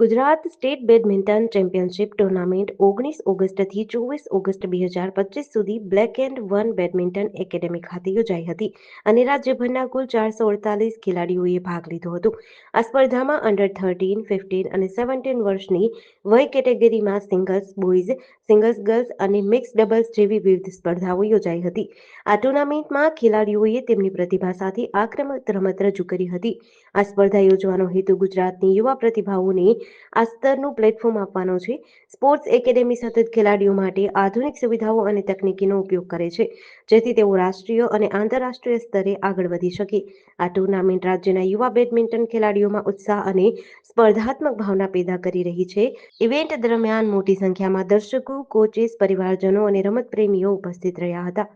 Gujarat state badminton championship tournament ઓગણીસ ઓગસ્ટથી ચોવીસ ઓગસ્ટ બે હજાર પચીસ સુધી black and one badminton academy ખાતે યોજાઈ હતી અને રાજ્યભરના કુલ ચારસો અડતાલીસ ખેલાડીઓએ ભાગ લીધો હતો. આ સ્પર્ધામાં અંડર થર્ટીન ફિફ્ટીન અને સેવન્ટીન વર્ષની વય કેટેગરીમાં સિંગલ્સ બોયઝ સિંગલ્સ ગર્લ્સ અને મિક્સ ડબલ્સ જેવી વિવિધ સ્પર્ધાઓ યોજાઈ હતી. આ ટુર્નામેન્ટમાં ખેલાડીઓએ તેમની પ્રતિભા સાથે આક્રમક રમત રજૂ કરી હતી. આ સ્પર્ધા યોજવાનો હેતુ ગુજરાતની યુવા પ્રતિભાઓને આ સ્તરનું પ્લેટફોર્મ આપવાનો છે. સ્પોર્ટ્સ એકેડેમી સતત ખેલાડીઓ માટે આધુનિક સુવિધાઓ અને તકનીકીનો ઉપયોગ કરે છે. જેથી તેઓ રાષ્ટ્રીય અને આંતરરાષ્ટ્રીય સ્તરે આગળ વધી શકે. આ ટુર્નામેન્ટ રાજ્યના યુવા બેડમિન્ટન ખેલાડીઓમાં ઉત્સાહ અને સ્પર્ધાત્મક ભાવના પેદા કરી રહી છે. ઇવેન્ટ દરમિયાન મોટી સંખ્યામાં દર્શકો કોચીસ પરિવારજનો અને રમત પ્રેમીઓ ઉપસ્થિત રહ્યા હતા.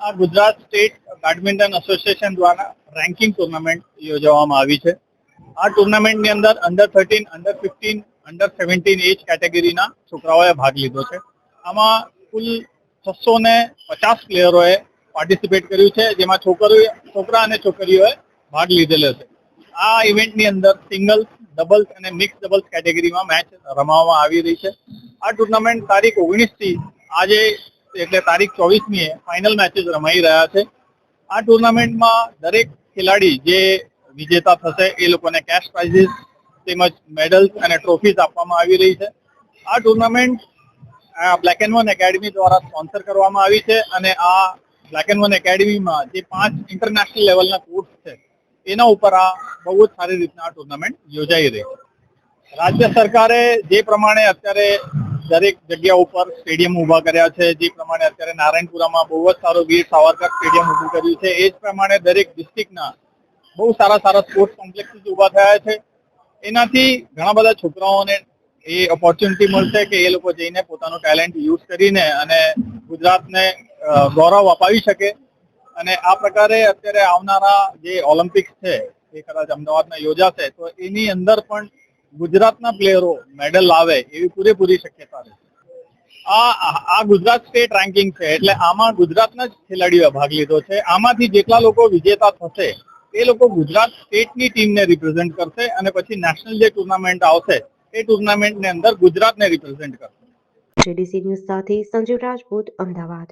આ ગુજરાત સ્ટેટ બેડમિન્ટન એસોસિએશન દ્વારા રેન્કિંગ ટુર્નામેન્ટ યોજવામાં આવી છે. આ ટુર્નામેન્ટની અંદર under thirteen under fifteen under seventeen age કેટેગરીના છોકરાઓએ ભાગ લીધો છે. આમાં કુલ છસો ને પચાસ પ્લેયરોએ પાર્ટિસિપેટ કર્યું છે, જેમાં છોકરીઓ છોકરા અને છોકરીઓએ ભાગ લીધેલો છે. આ ઇવેન્ટની અંદર સિંગલ્સ ડબલ્સ અને મિક્સ ડબલ્સ કેટેગરીમાં મેચ રમાવામાં આવી રહી છે. આ ટુર્નામેન્ટ તારીખ ઓગણીસથી આજે, એટલે તારીખ ચોવીસમી ફાઇનલ મેચીસ રમાઈ રહ્યા છે. આ ટુર્નામેન્ટમાં દરેક ખેલાડી જે વિજેતા થશે એ લોકોને કેશ પ્રાઇઝીસ તેમજ મેડલ્સ અને ટ્રોફીઝ આપવામાં આવી રહી છે. આ tournament black and one academy દ્વારા સ્પોન્સર કરવામાં આવી છે અને આ બ્લેક એન્ડ વન એકેડમીમાં જે પાંચ ઇન્ટરનેશનલ લેવલના કોર્સ છે, એના ઉપર આ બહુ જ સારી રીતના આ ટુર્નામેન્ટ યોજાઈ રહી છે. રાજ્ય સરકારે જે પ્રમાણે અત્યારે દરેક જગ્યા ઉપર સ્ટેડિયમ ઊભા કર્યા છે, જે પ્રમાણે અત્યારે નારાયણપુરામાં બહુ જ સારું વીર સાવરકર સ્ટેડિયમ ઉભું કર્યું છે, એ જ પ્રમાણે દરેક ડિસ્ટ્રિક્ટના બહુ સારા સારા સ્પોર્ટ્સ કોમ્પ્લેક્સીસ ઊભા થયા છે. એનાથી ઘણા બધા છોકરાઓને એ ઓપોર્ચ્યુનિટી મળશે કે એ લોકો જઈને પોતાનો ટેલેન્ટ યુઝ કરીને અને ગુજરાતને ગૌરવ અપાવી શકે. અને આ પ્રકારે અત્યારે આવનારા જે ઓલિમ્પિક્સ છે, એ કદાચ અમદાવાદમાં યોજાશે, તો એની અંદર પણ ગુજરાતના પ્લેયરો મેડલ લાવે એવી પૂરેપૂરી શક્યતા છે આ આ ગુજરાત સ્ટેટ રેન્કિંગ છે, એટલે આમાં ગુજરાતના જ ખેલાડીઓએ ભાગ લીધો છે. આમાંથી જેટલા લોકો વિજેતા થશે એ લોકો ગુજરાત સ્ટેટની ટીમને રિપ્રેઝેન્ટ કરશે અને પછી નેશનલ જે ટુર્નામેન્ટ આવશે, એ ટુર્નામેન્ટની અંદર ગુજરાતને રિપ્રેઝેન્ટ કરશે. જેડીસી ન્યૂઝ સાથે સંજીવ રાજપૂત, અમદાવાદ.